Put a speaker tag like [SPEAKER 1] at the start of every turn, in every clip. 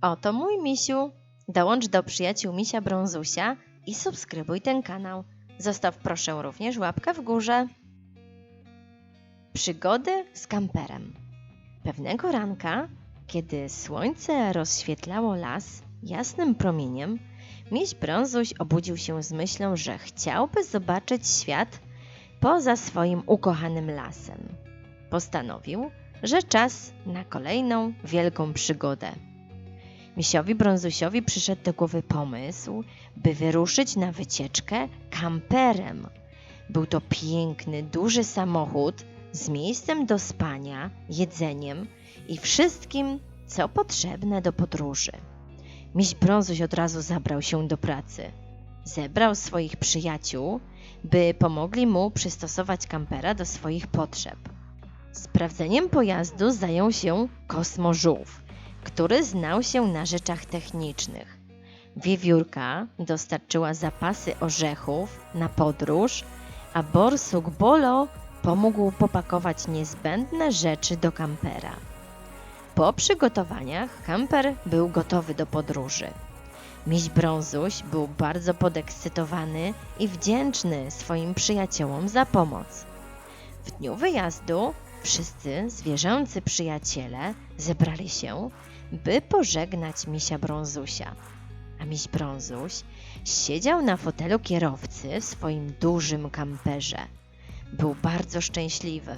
[SPEAKER 1] Oto mój misiu. Dołącz do przyjaciół misia Brązusia i subskrybuj ten kanał. Zostaw proszę również łapkę w górze. Przygody z kamperem. Pewnego ranka, kiedy słońce rozświetlało las jasnym promieniem, miś Brązuś obudził się z myślą, że chciałby zobaczyć świat poza swoim ukochanym lasem. Postanowił, że czas na kolejną wielką przygodę. Misiowi Brązusiowi przyszedł do głowy pomysł, by wyruszyć na wycieczkę kamperem. Był to piękny, duży samochód z miejscem do spania, jedzeniem i wszystkim, co potrzebne do podróży. Miś Brązuś od razu zabrał się do pracy. Zebrał swoich przyjaciół, by pomogli mu przystosować kampera do swoich potrzeb. Sprawdzeniem pojazdu zajął się Kosmożółw, który znał się na rzeczach technicznych. Wiewiórka dostarczyła zapasy orzechów na podróż, a borsuk Bolo pomógł popakować niezbędne rzeczy do kampera. Po przygotowaniach kamper był gotowy do podróży. Miś Brązuś był bardzo podekscytowany i wdzięczny swoim przyjaciołom za pomoc. W dniu wyjazdu wszyscy zwierzęcy przyjaciele zebrali się, by pożegnać misia Brązusia. A miś Brązuś siedział na fotelu kierowcy w swoim dużym kamperze. Był bardzo szczęśliwy.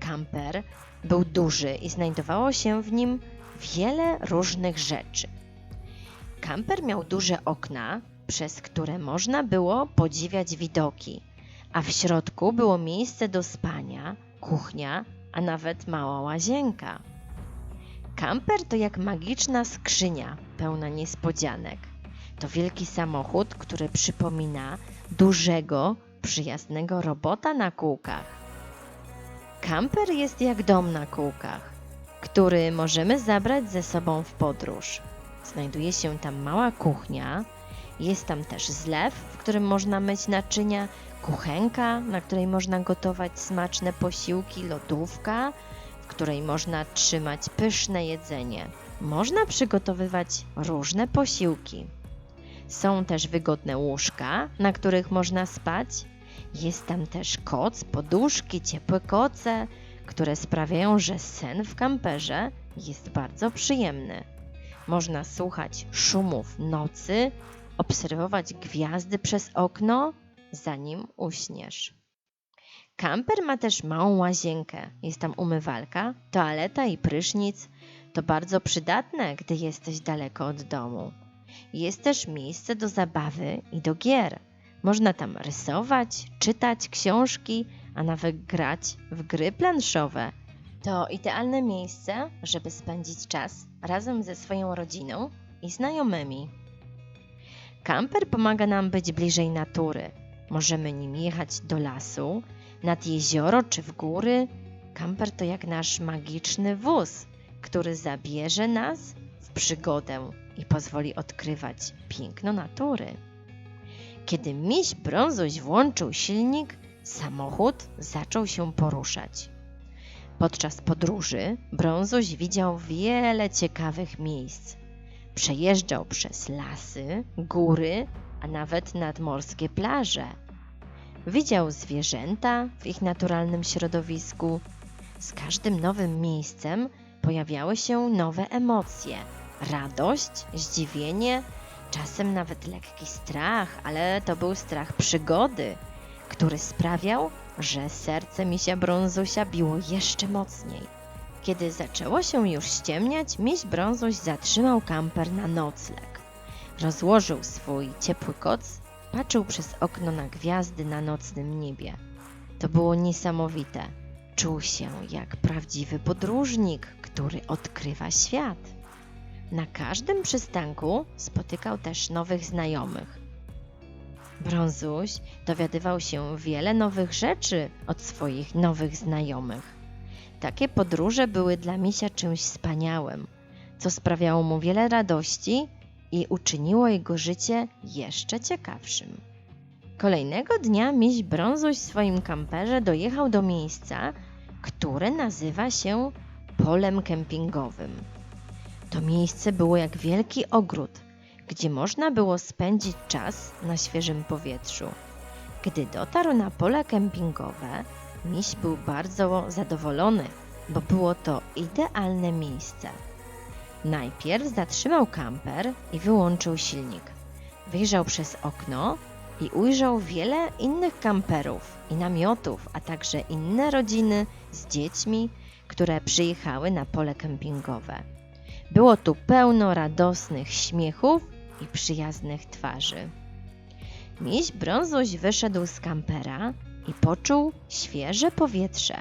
[SPEAKER 1] Kamper był duży i znajdowało się w nim wiele różnych rzeczy. Kamper miał duże okna, przez które można było podziwiać widoki, a w środku było miejsce do spania, kuchnia, a nawet mała łazienka. Kamper to jak magiczna skrzynia pełna niespodzianek. To wielki samochód, który przypomina dużego, przyjaznego robota na kółkach. Kamper jest jak dom na kółkach, który możemy zabrać ze sobą w podróż. Znajduje się tam mała kuchnia, jest tam też zlew, w którym można myć naczynia, kuchenka, na której można gotować smaczne posiłki, lodówka, w której można trzymać pyszne jedzenie. Można przygotowywać różne posiłki. Są też wygodne łóżka, na których można spać. Jest tam też koc, poduszki, ciepłe koce, które sprawiają, że sen w kamperze jest bardzo przyjemny. Można słuchać szumów nocy, obserwować gwiazdy przez okno, zanim uśniesz. Kamper ma też małą łazienkę. Jest tam umywalka, toaleta i prysznic. To bardzo przydatne, gdy jesteś daleko od domu. Jest też miejsce do zabawy i do gier. Można tam rysować, czytać książki, a nawet grać w gry planszowe. To idealne miejsce, żeby spędzić czas razem ze swoją rodziną i znajomymi. Kamper pomaga nam być bliżej natury. Możemy nim jechać do lasu, nad jezioro czy w góry. Kamper to jak nasz magiczny wóz, który zabierze nas w przygodę i pozwoli odkrywać piękno natury. Kiedy miś Brązuś włączył silnik, samochód zaczął się poruszać. Podczas podróży Brązuś widział wiele ciekawych miejsc. Przejeżdżał przez lasy, góry, a nawet nadmorskie plaże. Widział zwierzęta w ich naturalnym środowisku. Z każdym nowym miejscem pojawiały się nowe emocje: radość, zdziwienie, czasem nawet lekki strach, ale to był strach przygody, który sprawiał, że serce misia Brązusia biło jeszcze mocniej. Kiedy zaczęło się już ściemniać, miś Brązuś zatrzymał kamper na nocleg. Rozłożył swój ciepły koc, patrzył przez okno na gwiazdy na nocnym niebie. To było niesamowite. Czuł się jak prawdziwy podróżnik, który odkrywa świat. Na każdym przystanku spotykał też nowych znajomych. Brązuś dowiadywał się wiele nowych rzeczy od swoich nowych znajomych. Takie podróże były dla misia czymś wspaniałym, co sprawiało mu wiele radości i uczyniło jego życie jeszcze ciekawszym. Kolejnego dnia miś Brązuś w swoim kamperze dojechał do miejsca, które nazywa się polem kempingowym. To miejsce było jak wielki ogród, gdzie można było spędzić czas na świeżym powietrzu. Gdy dotarł na pole kempingowe, miś był bardzo zadowolony, bo było to idealne miejsce. Najpierw zatrzymał kamper i wyłączył silnik. Wyjrzał przez okno i ujrzał wiele innych kamperów i namiotów, a także inne rodziny z dziećmi, które przyjechały na pole kempingowe. Było tu pełno radosnych śmiechów i przyjaznych twarzy. Miś Brązuś wyszedł z kampera i poczuł świeże powietrze.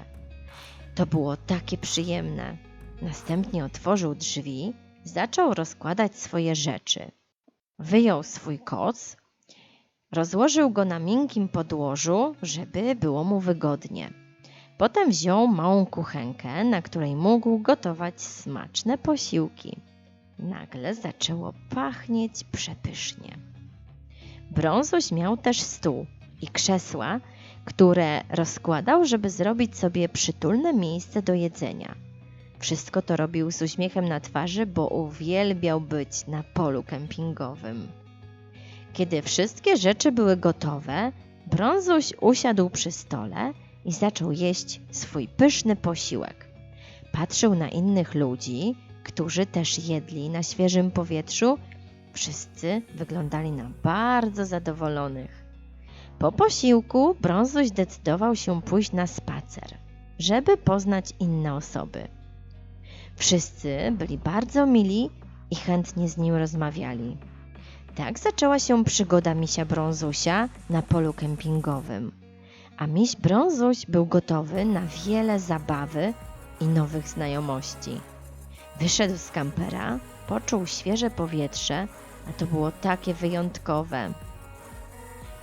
[SPEAKER 1] To było takie przyjemne. Następnie otworzył drzwi, zaczął rozkładać swoje rzeczy. Wyjął swój koc, rozłożył go na miękkim podłożu, żeby było mu wygodnie. Potem wziął małą kuchenkę, na której mógł gotować smaczne posiłki. Nagle zaczęło pachnieć przepysznie. Brązuś miał też stół i krzesła, które rozkładał, żeby zrobić sobie przytulne miejsce do jedzenia. Wszystko to robił z uśmiechem na twarzy, bo uwielbiał być na polu kempingowym. Kiedy wszystkie rzeczy były gotowe, Brązuś usiadł przy stole i zaczął jeść swój pyszny posiłek. Patrzył na innych ludzi, którzy też jedli na świeżym powietrzu. Wszyscy wyglądali na bardzo zadowolonych. Po posiłku Brązuś zdecydował się pójść na spacer, żeby poznać inne osoby. Wszyscy byli bardzo mili i chętnie z nim rozmawiali. Tak zaczęła się przygoda misia Brązusia na polu kempingowym. A miś Brązuś był gotowy na wiele zabawy i nowych znajomości. Wyszedł z kampera, poczuł świeże powietrze, a to było takie wyjątkowe.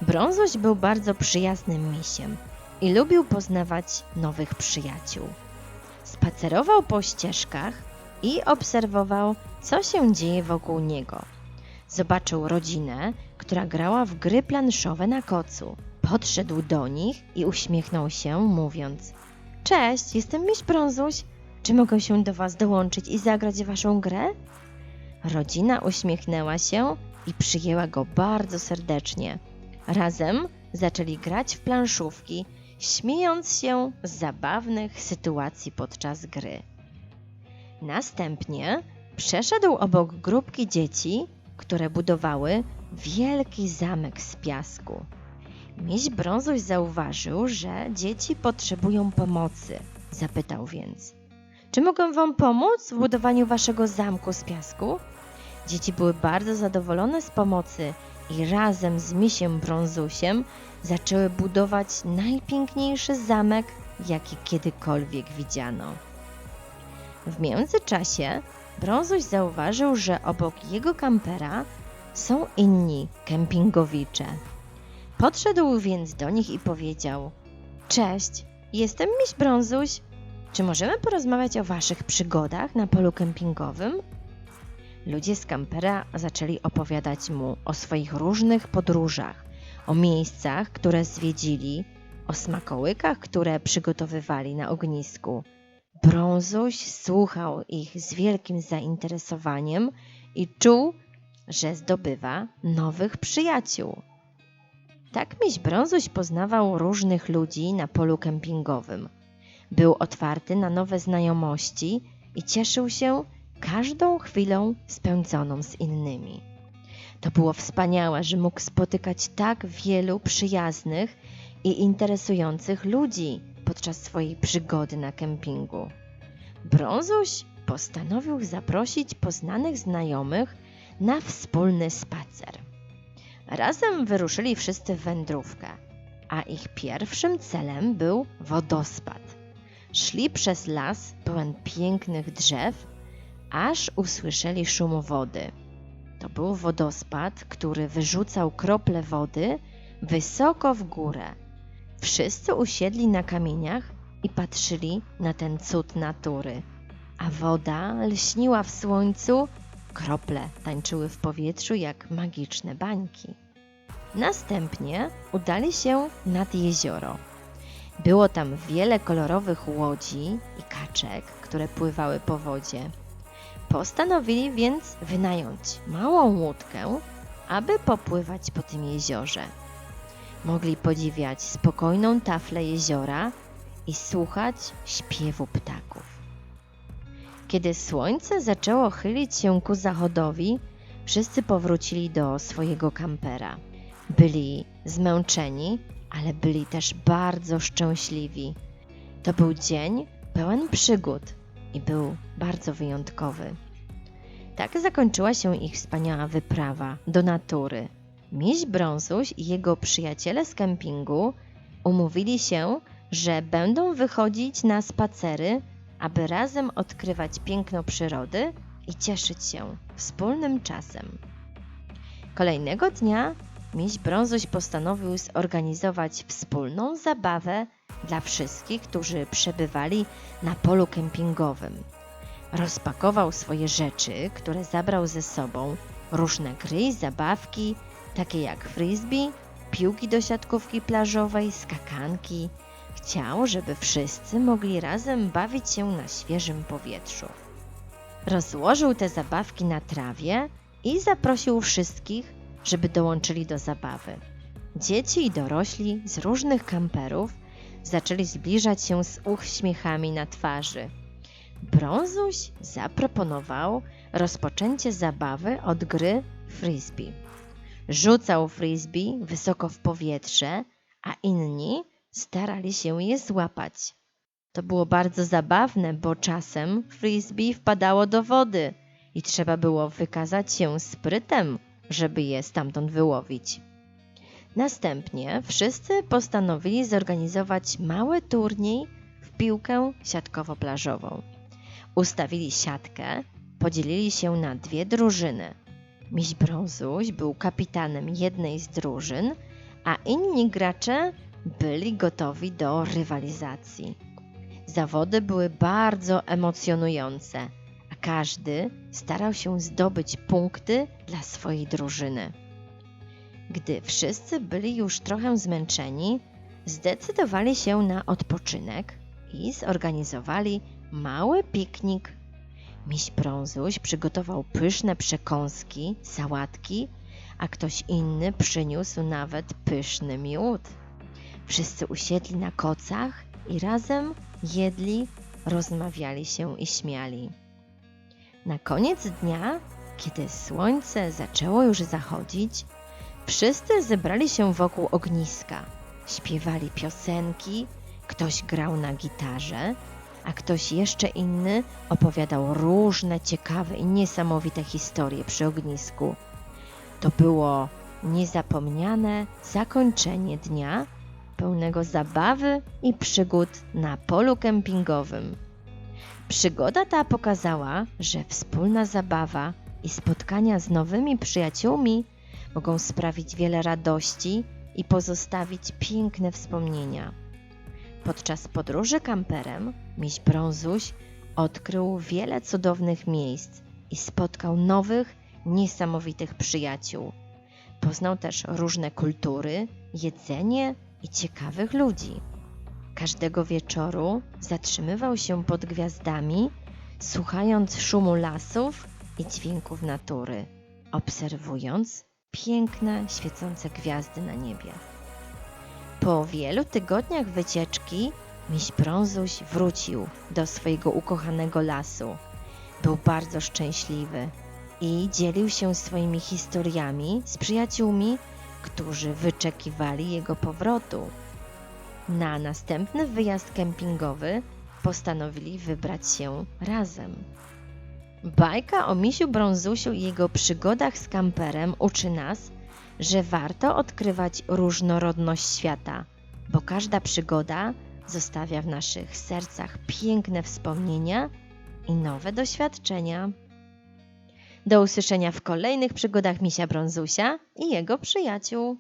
[SPEAKER 1] Brązuś był bardzo przyjaznym misiem i lubił poznawać nowych przyjaciół. Spacerował po ścieżkach i obserwował, co się dzieje wokół niego. Zobaczył rodzinę, która grała w gry planszowe na kocu. Podszedł do nich i uśmiechnął się, mówiąc: Cześć, jestem miś Brązuś. Czy mogę się do Was dołączyć i zagrać w Waszą grę? Rodzina uśmiechnęła się i przyjęła go bardzo serdecznie. Razem zaczęli grać w planszówki, śmiejąc się z zabawnych sytuacji podczas gry. Następnie przeszedł obok grupki dzieci, które budowały wielki zamek z piasku. Miś Brązuś zauważył, że dzieci potrzebują pomocy. Zapytał więc: Czy mogę wam pomóc w budowaniu waszego zamku z piasku? Dzieci były bardzo zadowolone z pomocy i razem z misiem Brązusiem zaczęły budować najpiękniejszy zamek, jaki kiedykolwiek widziano. W międzyczasie Brązuś zauważył, że obok jego kampera są inni kempingowicze. Podszedł więc do nich i powiedział: Cześć, jestem miś Brązuś. Czy możemy porozmawiać o waszych przygodach na polu kempingowym? Ludzie z kampera zaczęli opowiadać mu o swoich różnych podróżach, o miejscach, które zwiedzili, o smakołykach, które przygotowywali na ognisku. Brązuś słuchał ich z wielkim zainteresowaniem i czuł, że zdobywa nowych przyjaciół. Tak miś Brązuś poznawał różnych ludzi na polu kempingowym. Był otwarty na nowe znajomości i cieszył się każdą chwilą spędzoną z innymi. To było wspaniałe, że mógł spotykać tak wielu przyjaznych i interesujących ludzi podczas swojej przygody na kempingu. Brązuś postanowił zaprosić poznanych znajomych na wspólny spacer. Razem wyruszyli wszyscy w wędrówkę, a ich pierwszym celem był wodospad. Szli przez las pełen pięknych drzew, aż usłyszeli szum wody. To był wodospad, który wyrzucał krople wody wysoko w górę. Wszyscy usiedli na kamieniach i patrzyli na ten cud natury. A woda lśniła w słońcu, krople tańczyły w powietrzu jak magiczne bańki. Następnie udali się nad jezioro. Było tam wiele kolorowych łodzi i kaczek, które pływały po wodzie. Postanowili więc wynająć małą łódkę, aby popływać po tym jeziorze. Mogli podziwiać spokojną taflę jeziora i słuchać śpiewu ptaków. Kiedy słońce zaczęło chylić się ku zachodowi, wszyscy powrócili do swojego kampera. Byli zmęczeni, ale byli też bardzo szczęśliwi. To był dzień pełen przygód i był bardzo wyjątkowy. Tak zakończyła się ich wspaniała wyprawa do natury. Miś Brązuś i jego przyjaciele z kempingu umówili się, że będą wychodzić na spacery, aby razem odkrywać piękno przyrody i cieszyć się wspólnym czasem. Kolejnego dnia Miś Brązuś postanowił zorganizować wspólną zabawę dla wszystkich, którzy przebywali na polu kempingowym. Rozpakował swoje rzeczy, które zabrał ze sobą, różne gry zabawki, takie jak frisbee, piłki do siatkówki plażowej, skakanki. Chciał, żeby wszyscy mogli razem bawić się na świeżym powietrzu. Rozłożył te zabawki na trawie i zaprosił wszystkich, żeby dołączyli do zabawy. Dzieci i dorośli z różnych kamperów zaczęli zbliżać się z uśmiechami na twarzy. Brązuś zaproponował rozpoczęcie zabawy od gry frisbee. Rzucał frisbee wysoko w powietrze, a inni starali się je złapać. To było bardzo zabawne, bo czasem frisbee wpadało do wody i trzeba było wykazać się sprytem, żeby je stamtąd wyłowić. Następnie wszyscy postanowili zorganizować mały turniej w piłkę siatkowo-plażową. Ustawili siatkę, podzielili się na dwie drużyny. Miś Brązuś był kapitanem jednej z drużyn, a inni gracze byli gotowi do rywalizacji. Zawody były bardzo emocjonujące, a każdy starał się zdobyć punkty dla swojej drużyny. Gdy wszyscy byli już trochę zmęczeni, zdecydowali się na odpoczynek i zorganizowali mały piknik. Miś Brązuś przygotował pyszne przekąski, sałatki, a ktoś inny przyniósł nawet pyszny miód. Wszyscy usiedli na kocach i razem jedli, rozmawiali się i śmiali. Na koniec dnia, kiedy słońce zaczęło już zachodzić, wszyscy zebrali się wokół ogniska. Śpiewali piosenki, ktoś grał na gitarze, a ktoś jeszcze inny opowiadał różne ciekawe i niesamowite historie przy ognisku. To było niezapomniane zakończenie dnia pełnego zabawy i przygód na polu kempingowym. Przygoda ta pokazała, że wspólna zabawa i spotkania z nowymi przyjaciółmi mogą sprawić wiele radości i pozostawić piękne wspomnienia. Podczas podróży kamperem miś Brązuś odkrył wiele cudownych miejsc i spotkał nowych, niesamowitych przyjaciół. Poznał też różne kultury, jedzenie i ciekawych ludzi. Każdego wieczoru zatrzymywał się pod gwiazdami, słuchając szumu lasów i dźwięków natury, obserwując piękne, świecące gwiazdy na niebie. Po wielu tygodniach wycieczki miś Brązuś wrócił do swojego ukochanego lasu. Był bardzo szczęśliwy i dzielił się swoimi historiami z przyjaciółmi, którzy wyczekiwali jego powrotu. Na następny wyjazd kempingowy postanowili wybrać się razem. Bajka o misiu Brązusiu i jego przygodach z kamperem uczy nas, że warto odkrywać różnorodność świata, bo każda przygoda zostawia w naszych sercach piękne wspomnienia i nowe doświadczenia. Do usłyszenia w kolejnych przygodach misia Brązusia i jego przyjaciół.